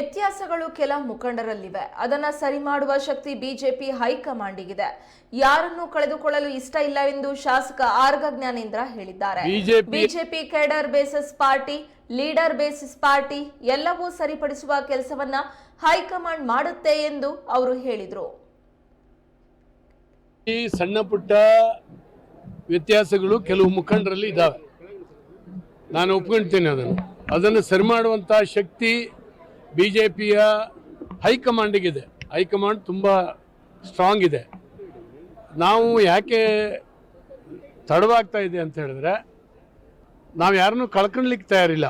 ವ್ಯತ್ಯಾಸಗಳು ಕೆಲ ಮುಖಂಡರಲ್ಲಿವೆ. ಅದನ್ನ ಸರಿ ಮಾಡುವ ಶಕ್ತಿ ಬಿಜೆಪಿ ಹೈಕಮಾಂಡಿಗಿದೆ. ಯಾರನ್ನು ಕಳೆದುಕೊಳ್ಳಲು ಇಷ್ಟ ಇಲ್ಲ ಎಂದು ಶಾಸಕ ಆರ್ಗ ಜ್ಞಾನೇಂದ್ರ ಹೇಳಿದ್ದಾರೆ. BJP cadre basis party leader basis party ಎಲ್ಲವೂ ಸರಿಪಡಿಸುವ ಕೆಲಸವನ್ನ ಹೈಕಮಾಂಡ್ ಮಾಡುತ್ತೆ ಎಂದು ಅವರು ಹೇಳಿದರು. ಈ ಸಣ್ಣ ಪುಟ್ಟ ವ್ಯತ್ಯಾಸಗಳು ಕೆಲವು ಮುಖಂಡರಲ್ಲಿ ಇದ್ದಾವೆ ನಾನು ಒಪ್ಕೊಳ್ತೇನೆ ಅದನ್ನು. ಅದನ್ನು ಸರಿ ಮಾಡುವಂತಹ ಶಕ್ತಿ ಬಿ ಜೆ ಪಿಯ ಹೈಕಮಾಂಡಿಗಿದೆ. ಹೈಕಮಾಂಡ್ ತುಂಬ ಸ್ಟ್ರಾಂಗ್ ಇದೆ. ನಾವು ಯಾಕೆ ತಡವಾಗ್ತಾ ಇದೆ ಅಂತ ಹೇಳಿದ್ರೆ, ನಾವು ಯಾರನ್ನೂ ಕಳ್ಕೊಳ್ಲಿಕ್ಕೆ ತಯಾರಿಲ್ಲ.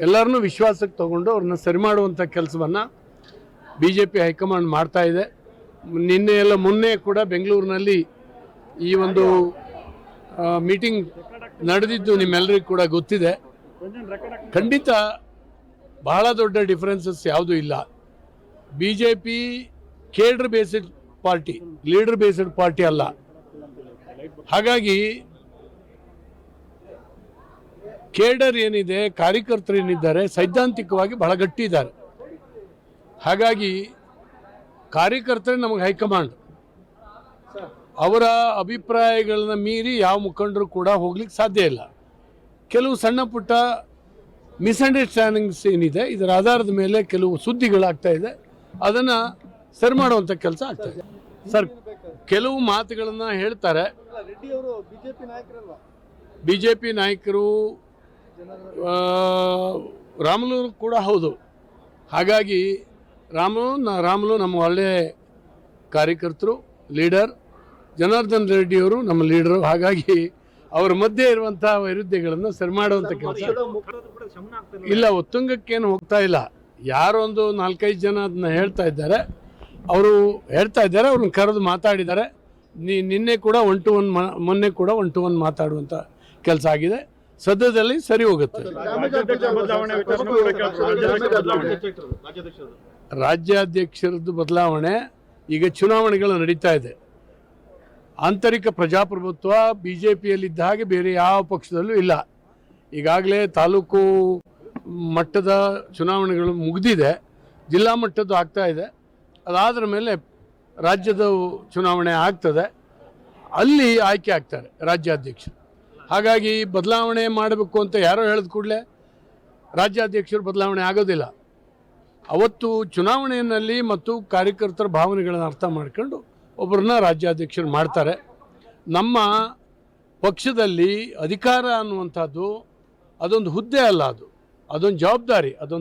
ಎಲ್ಲರನ್ನೂ ವಿಶ್ವಾಸಕ್ಕೆ ತಗೊಂಡು ಅವ್ರನ್ನ ಸರಿ ಮಾಡುವಂಥ ಕೆಲಸವನ್ನು ಬಿ ಜೆ ಪಿ ಹೈಕಮಾಂಡ್ ಮಾಡ್ತಾ ಇದೆ. ನಿನ್ನೆ ಎಲ್ಲ ಮೊನ್ನೆ ಕೂಡ ಬೆಂಗಳೂರಿನಲ್ಲಿ ಈ ಒಂದು ಮೀಟಿಂಗ್ ನಡೆದಿದ್ದು ನಿಮ್ಮೆಲ್ಲರಿಗೂ ಕೂಡ ಗೊತ್ತಿದೆ. ಖಂಡಿತ ಬಹಳ ದೊಡ್ಡ ಡಿಫ್ರೆನ್ಸಸ್ ಯಾವುದೂ ಇಲ್ಲ. B J P cadre based party leader based party ಅಲ್ಲ. ಹಾಗಾಗಿ ಕೇಡರ್ ಏನಿದೆ, ಕಾರ್ಯಕರ್ತರು ಏನಿದ್ದಾರೆ, ಸೈದ್ಧಾಂತಿಕವಾಗಿ ಬಹಳ ಗಟ್ಟಿ ಇದ್ದಾರೆ. ಹಾಗಾಗಿ ಕಾರ್ಯಕರ್ತರೇ ನಮಗೆ ಹೈಕಮಾಂಡ್ ಅವರ ಅಭಿಪ್ರಾಯಗಳನ್ನ ಮೀರಿ ಯಾವ ಮುಖಂಡರು ಕೂಡ ಹೋಗ್ಲಿಕ್ಕೆ ಸಾಧ್ಯ ಇಲ್ಲ. ಕೆಲವು ಸಣ್ಣ ಪುಟ್ಟ ಮಿಸ್ಅಂಡರ್ಸ್ಟ್ಯಾಂಡಿಂಗ್ಸ್ ಏನಿದೆ, ಇದರ ಆಧಾರದ ಮೇಲೆ ಕೆಲವು ಸುದ್ದಿಗಳಾಗ್ತಾ ಇದೆ. ಅದನ್ನು ಸರಿ ಮಾಡುವಂಥ ಕೆಲಸ ಆಗ್ತಾ ಇದೆ. ಸರ್, ಕೆಲವು ಮಾತುಗಳನ್ನು ಹೇಳ್ತಾರೆ. ಬಿ ಜೆ ಪಿ ನಾಯಕರು ರಾಮಲು ಕೂಡ ಹೌದು. ಹಾಗಾಗಿ ರಾಮು, ರಾಮಲು ರಾಮುಲು ನಮ್ಮ ಒಳ್ಳೆಯ ಕಾರ್ಯಕರ್ತರು, ಲೀಡರ್. ಜನಾರ್ದನ್ ರೆಡ್ಡಿಯವರು ನಮ್ಮ ಲೀಡರು. ಹಾಗಾಗಿ ಅವರ ಮಧ್ಯೆ ಇರುವಂತಹ ವೈರುದ್ಯಗಳನ್ನು ಸರಿ ಮಾಡುವಂತ ಕೆಲಸ. ಇಲ್ಲ. ಉತ್ತುಂಗಕ್ಕೇನು ಹೋಗ್ತಾ ಇಲ್ಲ. ಯಾರೊಂದು ನಾಲ್ಕೈದು ಜನ ಅದನ್ನ ಹೇಳ್ತಾ ಇದ್ದಾರೆ. ಅವರು ಹೇಳ್ತಾ ಇದ್ದಾರೆ ಅವ್ರನ್ನ ಕರೆದು ಮಾತಾಡಿದ್ದಾರೆ. ನೀ ನಿನ್ನೆ ಕೂಡ ಒನ್ ಟು ಒನ್ ಮೊನ್ನೆ ಕೂಡ ಒನ್ ಟು ಒನ್ ಮಾತಾಡುವಂಥ ಕೆಲಸ ಆಗಿದೆ. ಸದ್ಯದಲ್ಲಿ ಸರಿ ಹೋಗುತ್ತೆ. ರಾಜ್ಯಾಧ್ಯಕ್ಷರದ್ದು ಬದಲಾವಣೆ ಈಗ ಚುನಾವಣೆಗಳು ನಡೀತಾ ಇದೆ. ಆಂತರಿಕ ಪ್ರಜಾಪ್ರಭುತ್ವ ಬಿ ಜೆ ಪಿಯಲ್ಲಿದ್ದ ಹಾಗೆ ಬೇರೆ ಯಾವ ಪಕ್ಷದಲ್ಲೂ ಇಲ್ಲ. ಈಗಾಗಲೇ ತಾಲೂಕು ಮಟ್ಟದ ಚುನಾವಣೆಗಳು ಮುಗಿದಿದೆ. ಜಿಲ್ಲಾ ಮಟ್ಟದ್ದು ಆಗ್ತಾ ಇದೆ. ಅದಾದ್ರ ಮೇಲೆ ರಾಜ್ಯದ ಚುನಾವಣೆ ಆಗ್ತದೆ. ಅಲ್ಲಿ ಆಯ್ಕೆ ಆಗ್ತಾರೆ ರಾಜ್ಯಾಧ್ಯಕ್ಷರು. ಹಾಗಾಗಿ ಬದಲಾವಣೆ ಮಾಡಬೇಕು ಅಂತ ಯಾರೋ ಹೇಳಿದ ಕೂಡಲೇ ರಾಜ್ಯಾಧ್ಯಕ್ಷರು ಬದಲಾವಣೆ ಆಗೋದಿಲ್ಲ. ಅವತ್ತು ಚುನಾವಣೆಯಲ್ಲಿ ಮತ್ತು ಕಾರ್ಯಕರ್ತರ ಭಾವನೆಗಳನ್ನು ಅರ್ಥ ಮಾಡ್ಕೊಂಡು ಒಬ್ಬರನ್ನ ರಾಜ್ಯಾಧ್ಯಕ್ಷರು ಮಾಡ್ತಾರೆ. ನಮ್ಮ ಪಕ್ಷದಲ್ಲಿ ಅಧಿಕಾರ ಅನ್ನುವಂಥದ್ದು ಅದೊಂದು ಹುದ್ದೆ ಅಲ್ಲ ಅದು. ಅದೊಂದು ಜವಾಬ್ದಾರಿ ಅದೊಂದು